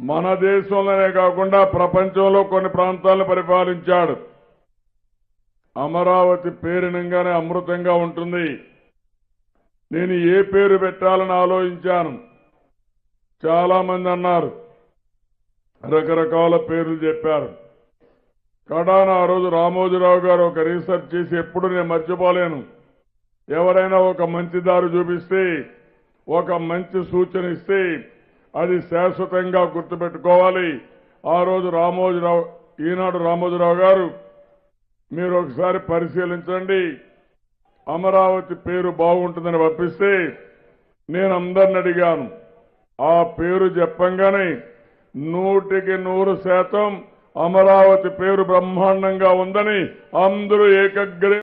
మన దేశంలోనే కాకుండా ప్రపంచంలో కొన్ని ప్రాంతాలను పరిపాలించాడు. అమరావతి పేరునంగానే అమృతంగా ఉంటుంది. నేను ఏ పేరు పెట్టాలని ఆలోచించాను. చాలా మంది అన్నారు. రకరకాల పేర్లు చెప్పారు. కడాన ఆ రోజు రామోజీరావు గారు ఒక రీసెర్చ్ చేసి ఎప్పుడు నేను మర్చిపోలేను. ఎవరైనా ఒక మంచి దారి చూపిస్తే ఒక మంచి సూచన ఇస్తే అది శాశ్వతంగా గుర్తుపెట్టుకోవాలి. ఆ రోజు రామోజీరావు ఈనాడు రామోజీరావు గారు మీరు ఒకసారి పరిశీలించండి. అమరావతి పేరు బాగుంటుందని పంపిస్తే నేను అందరిని అడిగాను. ఆ పేరు చెప్పంగానే నూటికి నూరు శాతం అమరావతి పేరు బ్రహ్మాండంగా ఉందని అందరూ ఏకగ్రీ